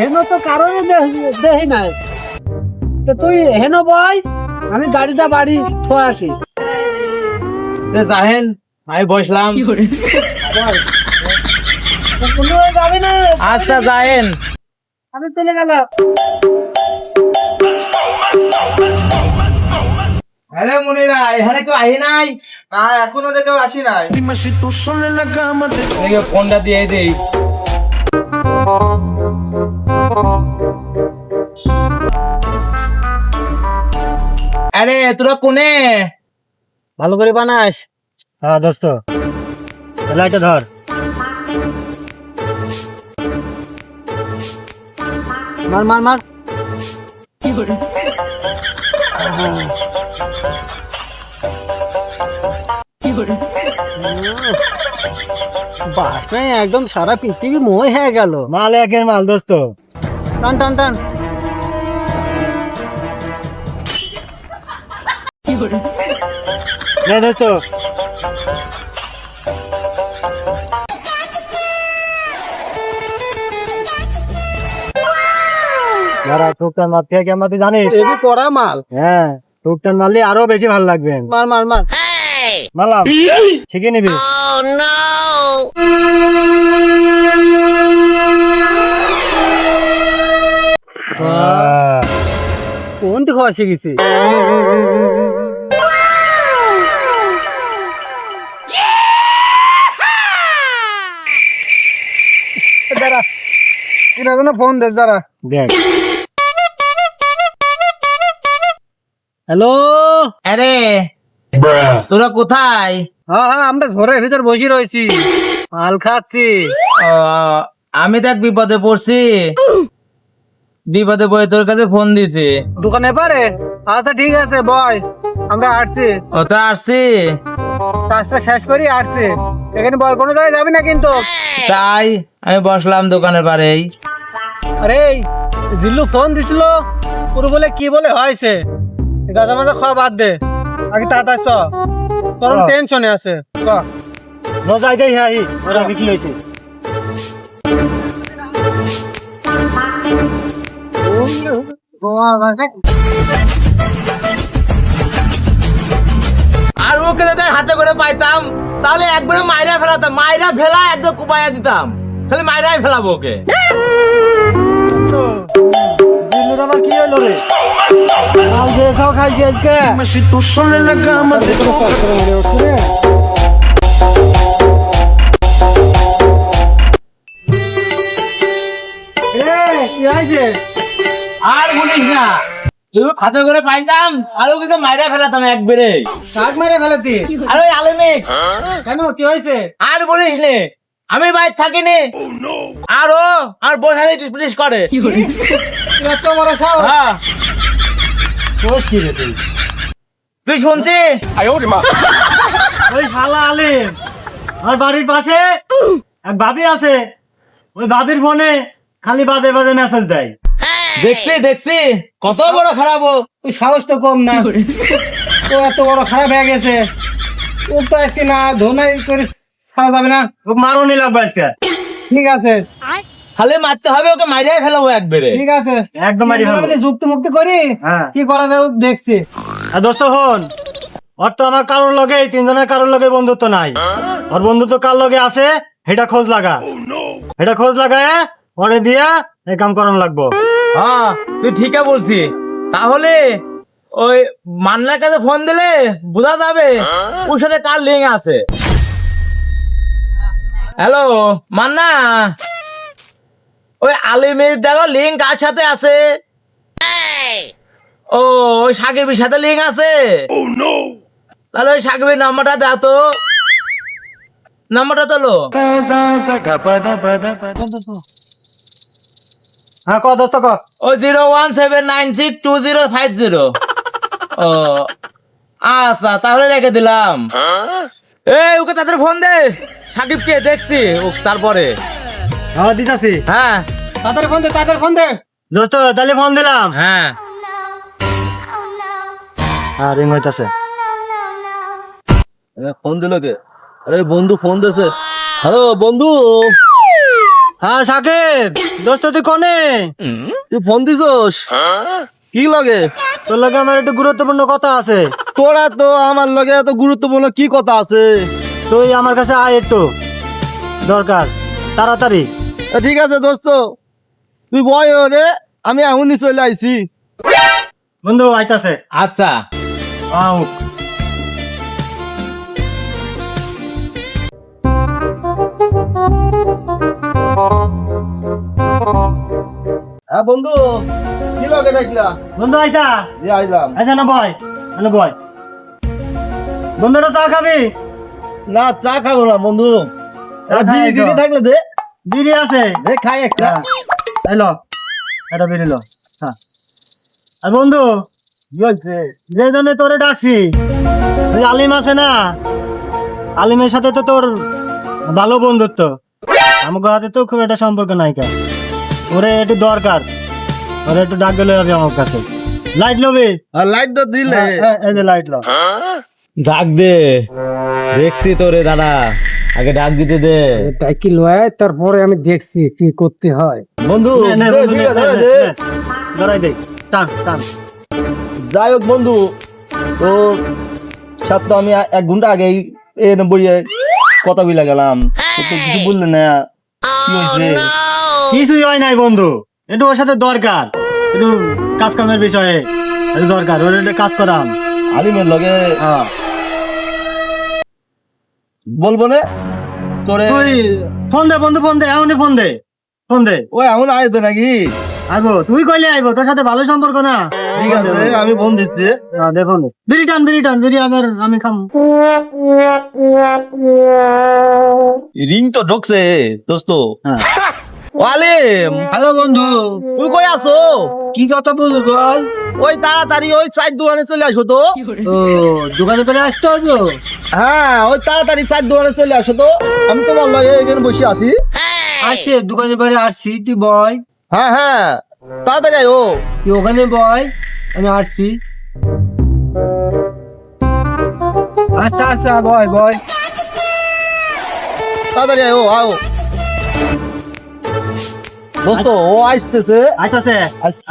হেন তো কারণে দেখি নাই তো তুই হেন বয় আমি গাড়িটা বাড়ি থয়ে আসি এ জাহেন আমি বসলাম যাবি না আচ্ছা জাহেন আমি চলে গেলাম আরে মুনিরা এখানে কেউ আহি নাই না এখনও তো কেউ আসি নাই ফোনটা দিয়ে দেই আরে তোরা কোনে? ভালো করে বানাস। হ্যাঁ দোস্ত। লাইটটা ধর। মার মার মার। বাস একদম সারা পৃথিবী মই হয়ে গেল। মাল একের মাল দোস্ত। টান টান টান। দোস্ত যারা টুকটান মার থেকে কেমন জানিস? এবি করা মাল। হ্যাঁ টুকটান মারলে আরও বেশি ভালো লাগবে। মার মার মার। মারলাম। শিখে নিবি। আহ, আসে গেছি। দাঁড়া। কিনা যেন ফোন দেস দাঁড়া। দেখ। হ্যালো? আরে তোরা কোথায়? হ্যাঁ হ্যাঁ আমরা ঘরের ভিতর বসে রয়েছি। মাল খাচ্ছি। আমি দেখ বিপদে পড়ছি। বিপদে পড়ে তোর কাছে ফোন দিছি। দোকানে পারে? আচ্ছা ঠিক আছে বয় আমরা আসছি। ও তো আসছি। কাজটা শেষ করি আসছি। এখানে বয় কোনো জায়গায় যাবি না কিন্তু? তাই আমি বসলাম দোকানের পারেই আরে জিল্লু ফোন দিছিল পুরো বলে কি বলে হয়েছে? গাজা মাজা খাওয়া বাদ দে। আগে তাড়াতাড়ি চ। তোর টেনশনে আছে। চ। মজাই দেই হ্যাঁ ওরা কি হয়েছে? আর ওকে যদি হাতে করে পাইতাম, তাহলে একবারে মাইরা ফেলাতাম, মাইরা ফেলা একদম কুপায়া দিতাম। খালি মাইরাই ফেলাবো ওকে। আজকে। আর বলিস না। তুই হাতে করে পাইতাম আর ওকে মাইরা ফেলাতাম একবারে। শাক মারে ফেলাতি আর ওই আলমিক কেন কি হয়েছে? আর বলিস নে আমি বাইর থাকিনি। আর ও আর বসালে পুলিশ করে। এত বড় হ্যাঁ। কোষ কি রে তুই? তুই শুনছি? ওই শালা আলিম। আমার বাড়ির পাশে এক ভাবি আছে। ওই ভাবির ফোনে খালি বাজে বাজে মেসেজ দেয়। দেখছি দেখছি। কত বড় খারাপ ও। ওই সাহস তো কম না। ও এত বড় খারাপ হয়ে গেছে। ও তো আজকে না ধোনাই করে ছাড়া যাবে না। ও মারুনি লাগবে আজকে। ঠিক আছে। খালি মারতে হবে ওকে মাইরাই ফেলাবো একবারে। ঠিক আছে। একদম মারি ফেলব। যুক্তি মুক্তি করি হ্যাঁ। কি করা যায় দেখছি। আর দোস্ত হন ওর তো আমার কারোর লগে এই তিনজনের কারোর লগে বন্ধুত্ব নাই। ওর বন্ধুত্ব কার লগে আছে সেটা খোঁজ লাগা। এটা খোঁজ লাগায় পরে দিয়া এই কাম করান লাগবো। হ্যাঁ তুই ঠিকই বলছি তাহলে ওই মান্নার কাছে ফোন দিলে বোঝা যাবে ওর সাথে কার লিঙ্ক আছে হ্যালো মান্না ওই আলিমের দেখো লিঙ্ক কার সাথে আছে ও ওই সাকিবের সাথে লিঙ্ক আছে তাহলে ওই সাকিবের নাম্বারটা দাও তো নাম্বারটা তোলো হ্যাঁ ক দোস্ত ক। ও zero one seven nine six two zero five zero. ও আচ্ছা তাহলে রেখে দিলাম। এই ওকে তাদের ফোন দে। সাকিবকে দেখছি। ও তারপরে। হ্যাঁ দিতাছি। হ্যাঁ। তাদের ফোন দে তাদের ফোন দে। দোস্ত তাহলে ফোন দিলাম। হ্যাঁ। হ্যাঁ রিং হইতাছে। ফোন দিল কে? আরে বন্ধু ফোন দিছে। হ্যালো বন্ধু। হ্যাঁ সাকিব। দোস্ত তুই কোনে? তুই ফোন দিছস? কি লাগে? তোর লগে আমার একটু গুরুত্বপূর্ণ কথা আছে। তোরা তো আমার লগে এত গুরুত্বপূর্ণ কি কথা আছে? তুই আমার কাছে আয় একটু। দরকার। তাড়াতাড়ি। ঠিক আছে দোস্ত। তুই বয় রে আমি এখনই চলে আইছি। বন্ধু আইতাছে। আচ্ছা। আও হ্যাঁ বন্ধু। কি লাগে ডাকলা? বন্ধু আইসা। দিয়ে আইলাম। আইসা না বয়। না বয়। বন্ধুরা চা খাবি? না চা খাব না বন্ধু। বিড়ি। থাকলে দে। বিড়ি আছে? দে খাই একটা। এলো এটা বেরিল হ্যাঁ। আর বন্ধু যে জন্য তোরে ডাকছি আলিম আছে না? আলিমের সাথে তো তোর ভালো বন্ধুত্ব। আমাকে হাতে তো খুব একটা সম্পর্ক নাই কা ওরে একটু দরকার। ওরে একটু ডাক দিলে হবে আমার কাছে। Light lobby? আর লাইট তো দিলে। হ্যাঁ, এই যে লাইট লো। ডাক দে। দেখছি তোরে দাদা। আগে ডাক দিতে দে। তাই কি লয়? তারপরে আমি দেখছি কি করতে হয়। বন্ধু। ধরাই দে টান টান। যাই হোক বন্ধু তো সাত তো আমি এক ঘণ্টা আগে এ বইয়ে কথা বলে গেলাম। তো তো কিছু বললে না। কি হয়েছে? কিছুই হয় নাই বন্ধু। একটু ওর সাথে দরকার। একটু কাজ কামের বিষয়ে একটু দরকার। ওর একটু কাজ করাম। আলিমের লগে হ্যাঁ। বলব না? তোরে ফোন দে বন্ধু ফোন দে এমনি ফোন দে। ফোন দে। ওই এখন আইতো নাকি? আইবো তুই কইলে আইবো তোর সাথে ভালো সম্পর্ক না? ঠিক আছে আমি ফোন দিচ্ছি। হ্যাঁ, দে ফোন বিড়ি টান বিড়ি টান বিড়ি আমি খাম। রিং তো ঢুকছে দোস্ত। হ্যাঁ। হ্যালো বন্ধু। তুই কই আছো? কি কথা বলব বল? ওই তাড়াতাড়ি ওই চার দোকানে চলে আসো তো। ও দোকানে পরে আসতে হবে? হ্যাঁ ওই তাড়াতাড়ি চার দোকানে চলে আসো তো। আমি তোমার লগে এখানে বসে আছি। আসছে দোকানে পরে আসছি তুই বয় হ্যাঁ হ্যাঁ। তাড়াতাড়ি আয়ো তুই ওখানে বয়? আমি আসছি। আচ্ছা আচ্ছা বয় বয়। তাড়াতাড়ি আয়ো আয়ো দোস্ত ও আসতেছে। আচ্ছা আসছে।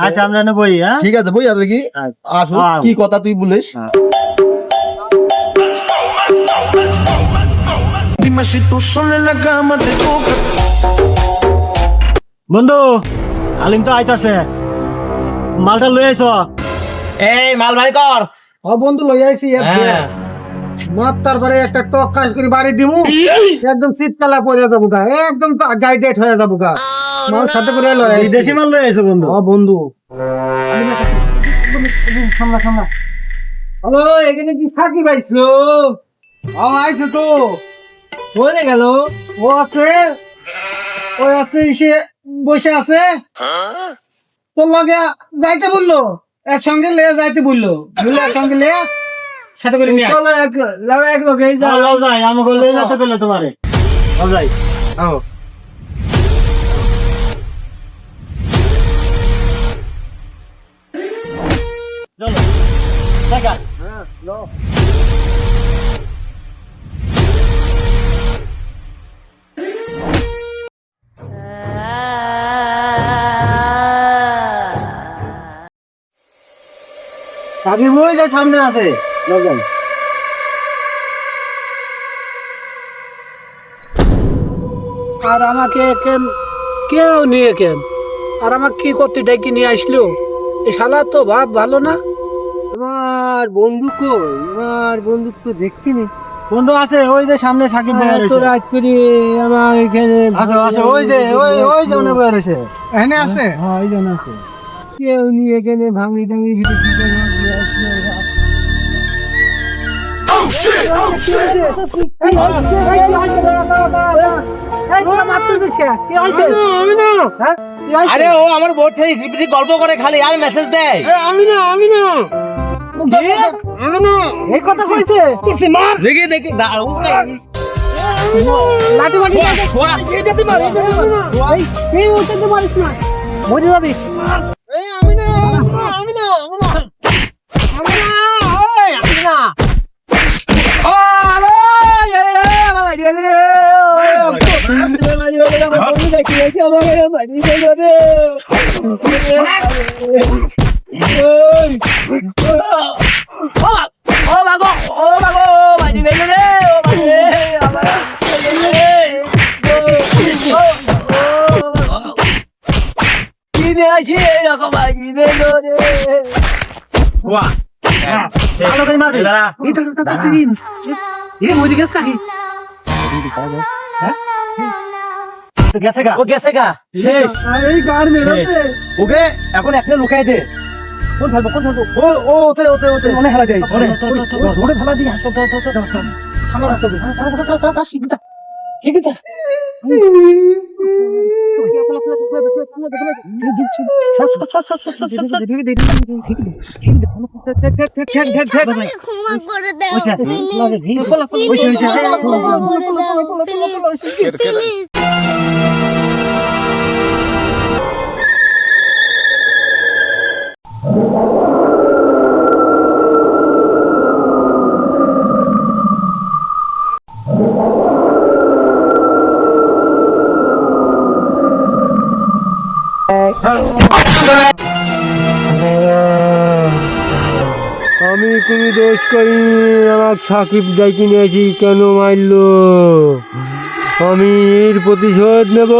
আচ্ছা আমরা না বই হ্যাঁ? ঠিক আছে বই আছে কি আসো কি কথা তুই বলিস. বন্ধু আলিম তো আইতাছে। মালটা লই আইছ। এই মাল ভাই কর। ও বন্ধু লই আইছি হ্যাঁ। মাত তারপরে একটা টক কাজ করে বাড়ি দিমু। একদম শীতকালে পড়ে যাব গা। একদম গাইডেড হয়ে যাব গা। মাল সাথে করে লই আইছি। দেশি মাল লই আইছ বন্ধু। ও বন্ধু। সামনা সামনা। হ্যালো এখানে কি থাকি পাইছো? ও আইছে তো। বলে গেল? ও আছে। ও আছে সে বসে আছে। তোর লগে যাইতে বলল। একসঙ্গে লে যাইতে বলল। বলল একসঙ্গে লে সাথে করে নিয়ে চলো এক লাগা এক লগে যাও। লাও যাই আমাকে লই যেতে কইলো তোমারে। লাও যাই আও। চলো। দেখা। বই যে সামনে আছে। আর আমাকে কেন কেউ নিয়ে কেন? আর আমাকে কি করতে ডেকে নিয়ে আসলো? এই শালা তো ভাব ভালো না। আমার বন্ধু কই? আমার বন্ধু তো দেখছি নি? বন্ধু আছে ওই যে সামনে সাকিব ভাই রাত করে আমার এখানে আসো আসো ওই যে ওই ওই যে বই রয়েছে। এখানে আছে? হ্যাঁ ওই যে আছে। কেউ নিয়ে এখানে ভাঙি টাঙি আরে ও আমার বোর্ড থেকে গল্প করে খালি আর মেসেজ দেয় আমি না আমি না এই কথা কইছে দেখি দেখি লাঠি মাটি মারিস না মরে যাবি ভালো করে মারবি গেছে গা ও গেছে গা শেষ এই গান মেরেছে ওকে এখন একটা লুকাই দে কোন ফেলব কোন ফেলব ও ও ওতে ওতে ওতে মনে হারা যাই মনে ওরে দিই তো তো তো তো সামনে রাখতে দে প্লিজ ক্ষমা করে দাও কোনো দোষ করি আমার সাকিব ডাকি নিয়েছি, কেন মারলো? আমি এর প্রতিশোধ নেব।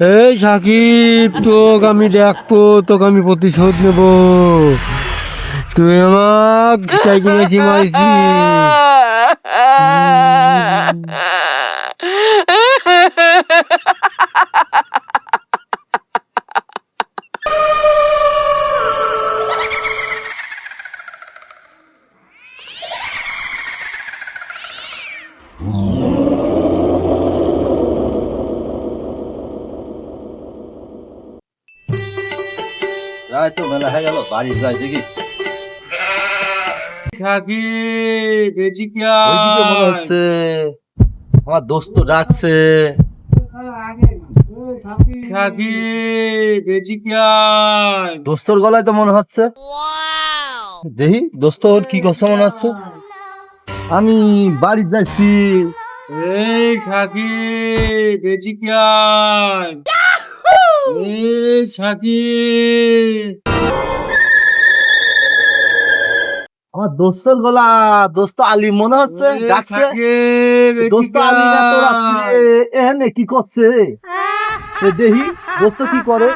এই সাকিব, তোকে আমি দেখব, তোকে আমি প্রতিশোধ নেব। তুই আমার ডাকি নিয়েছি মারছি যাই তো মেলা হয়ে গেল বাড়ি যাই দেখি সাকিব এদিকে ওইদিকে মনে হচ্ছে আমার দোস্ত ডাকছে। সাকিব এদিকে দোস্তর গলায় তো মনে হচ্ছে। দেখি, দোস্ত কি করছে মনে হচ্ছে? আমি বাড়ি যাচ্ছি এই সাকিব এদিকে আমার দোস্তর গলা দোস্ত আলী মনে হচ্ছে ডাকছে। দোস্ত আলী না তো এনে কি করছে? দেখি দোস্ত কি করে?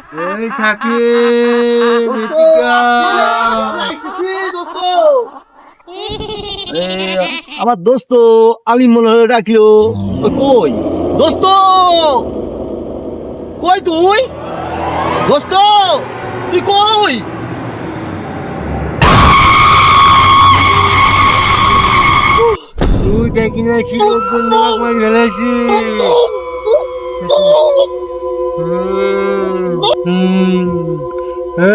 আমার দোস্ত আলী মনে হয় ডাকলো। কই? দোস্ত! কই তুই? দোস্ত তুই কই? তুই দেখি না শিবক বন্ধু একবার ফেলেছি।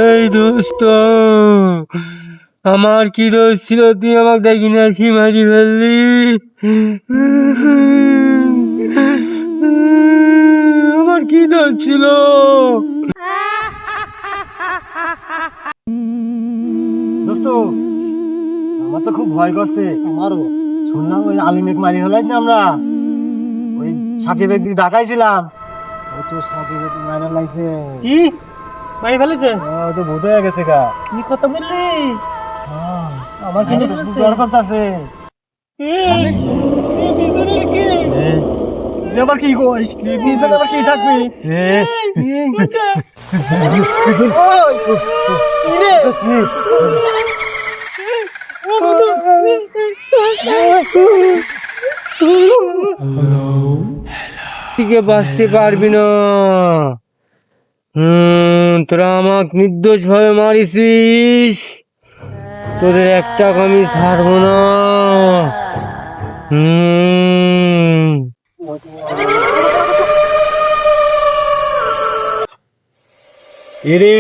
এই দোস্ত আমার কি দোষ ছিল? তুই আমাকে দেখি না মারি ফেললি। আমার কি দোষ ছিল দোস্ত আমার তো খুব ভয় করছে। আমারও। শুনলাম ওই আলিমেক মারি হলাই না আমরা? ওই সাকিব একদিন ডাকাইছিলাম। ও তো সাকিব মারি লাইছে। কি? মারি ফেলেছে? ও তো ভূত হয়ে গেছে গা। কি কথা বললি? আমার কিন্তু ডর করতেছে আবার কি? কইস পিছনে আবার কি থাকবি? থেকে বাঁচতে পারবি না। হুম তোরা আমাকে নির্দোষ ভাবে মারিছিস তোদের একটা আমি ছাড়বো না। হুম। এরে,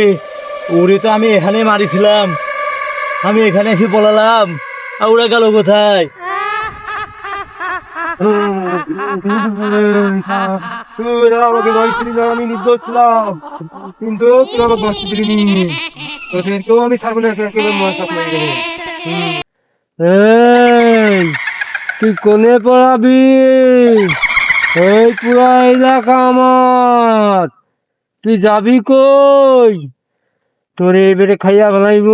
ওরে তো আমি এখানে মারিছিলাম। আমি এখানে এসে পলালাম। আর ওরা গেল কোথায়? না, আমি আমি তুই কোনে পড়াবি? এই পুরো এলাকা আমার। তুই যাবি কই? তোর এবারে খাইয়া ফেলাইব।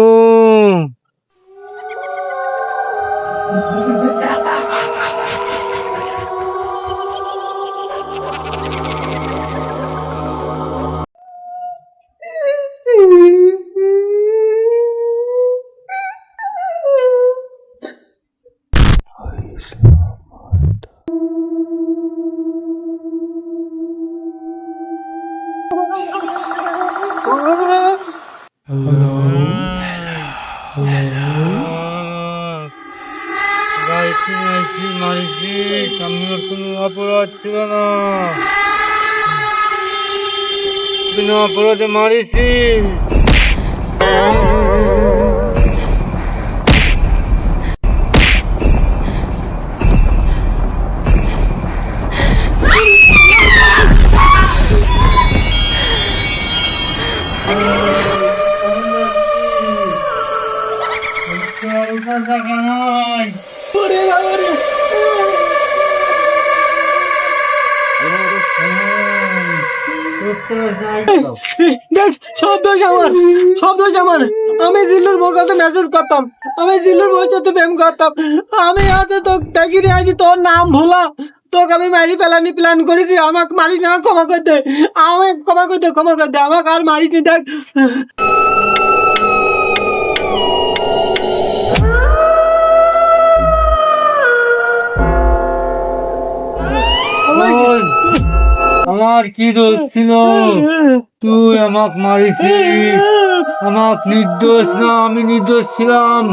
違うな君のアプロでマリシーああ、うささかな。দেখ, সব দোষ আমার, সব দোষ আমার। আমি জিল্লুর বউ কাছে মেসেজ করতাম। আমি জিল্লুর বউর সাথে প্রেম করতাম। আমি আজ তো ডেকে নিয়ে আসি তোর নাম ভোলা। তোকে আমি মারি পেলানি প্ল্যান করেছি। আমাকে মারিস না, ক্ষমা করে দে। আমাকে ক্ষমা করে দে, ক্ষমা করে দে। আমাকে আর মারিস নি, দেখ। আমার কি দোষ ছিল? তুই আমাকে মারিছিস। আমাক নির্দোষ না আমি নির্দোষ ছিলাম।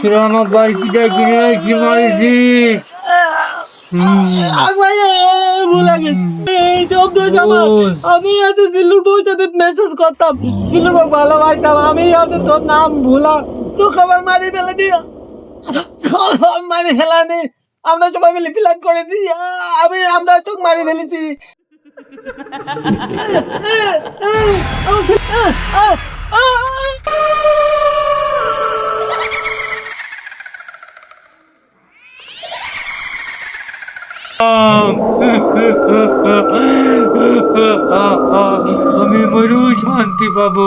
তুই আমার ডেকে নিয়ে এসে মারিছিস। আমি আজ দিল্লুর বউর সাথে মেসেজ করতাম। দিল্লুর বউ ভালোবাসতাম আমি আজ তোর নাম ভুলা। তো খাবার মারি ফেলে দিয়া। মারি ফেলানি। আমরা সবাই মিলে প্ল্যান করে দিই। আমি আমরা তোকে মারি ফেলেছি। আমি মরু শান্তি পাবো